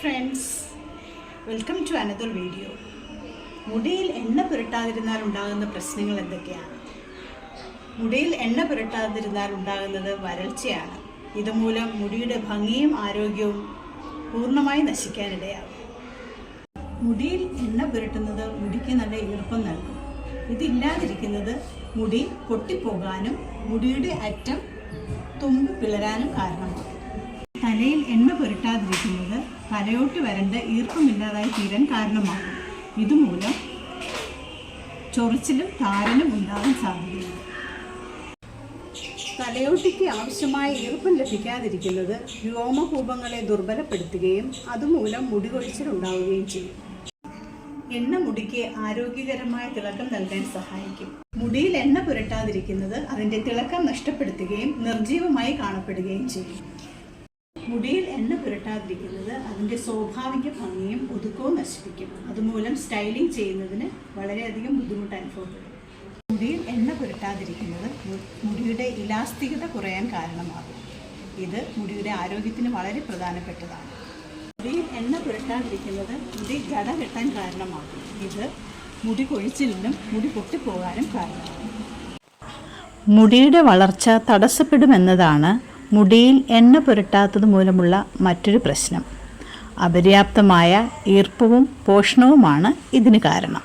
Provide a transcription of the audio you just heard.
Friends welcome to another video മുടിയിൽ എണ്ണ പുരട്ടാതിരുന്നാൽ ഉണ്ടാകുന്ന പ്രശ്നങ്ങൾ എന്തൊക്കെയാണ്? മുടിയിൽ എണ്ണ പുരട്ടാതിരുന്നാൽ ഉണ്ടാകുന്നത് വരൾച്ചയാണ്. ഇതുമൂലം മുടിയുടെ ഭംഗിയും ആരോഗ്യവും പൂർണമായി നശിക്കാനിടയാകും. മുടിയിൽ എണ്ണ പുരട്ടുന്നത് മുടിക്ക് നല്ല ഈർപ്പം നൽകും. ഇതില്ലാതിരിക്കുന്നത് മുടി പൊട്ടിപ്പോകാനും മുടിയുടെ അറ്റം തുമ്പ് പിളരാനും കാരണമാകും. തലയിൽ എണ്ണ പുരട്ടാതിരിക്കുന്നത് തലയോട്ട് വരണ്ട് ഈർപ്പമില്ലാതായി തീരാൻ കാരണമാകും. ഇതുമൂലം ചൊറിച്ചിലും താരനും ഉണ്ടാകാൻ സാധ്യതയുണ്ട്. തലയോട്ടിക്ക് ആവശ്യമായ ഈർപ്പം ലഭിക്കാതിരിക്കുന്നത് രോമകൂപങ്ങളെ ദുർബലപ്പെടുത്തുകയും അതുമൂലം മുടി കൊഴിച്ചിലുണ്ടാവുകയും ചെയ്യും. എണ്ണ മുടിക്ക് ആരോഗ്യകരമായ തിളക്കം നൽകാൻ സഹായിക്കും. മുടിയിൽ എണ്ണ പുരട്ടാതിരിക്കുന്നത് അതിന്റെ തിളക്കം നഷ്ടപ്പെടുത്തുകയും നിർജീവമായി കാണപ്പെടുകയും ചെയ്യും. മുടിയിൽ എണ്ണ പുരട്ടാതിരിക്കുന്നത് അതിന്റെ സ്വാഭാവിക ഭംഗിയും ഒതുക്കവും നശിപ്പിക്കും. അതുമൂലം സ്റ്റൈലിംഗ് ചെയ്യുന്നതിന് വളരെയധികം ബുദ്ധിമുട്ട് അനുഭവപ്പെടും. മുടിയിൽ എണ്ണ പുരട്ടാതിരിക്കുന്നത് മുടിയുടെ ഇലാസ്തികത കുറയാൻ കാരണമാകും. ഇത് മുടിയുടെ ആരോഗ്യത്തിന് വളരെ പ്രധാനപ്പെട്ടതാണ്. മുടിയിൽ എണ്ണ പുരട്ടാതിരിക്കുന്നത് മുടി ജട കെട്ടാൻ കാരണമാകും. ഇത് മുടി കൊഴിച്ചിലിനും മുടി പൊട്ടിപ്പോകാനും കാരണമാകും. മുടിയുടെ വളർച്ച തടസ്സപ്പെടുമെന്നതാണ് മുടിയിൽ എണ്ണ പുരട്ടാത്തത് മൂലമുള്ള മറ്റൊരു പ്രശ്നം. അപര്യാപ്തമായ ഈർപ്പവും പോഷണവുമാണ് ഇതിന് കാരണം.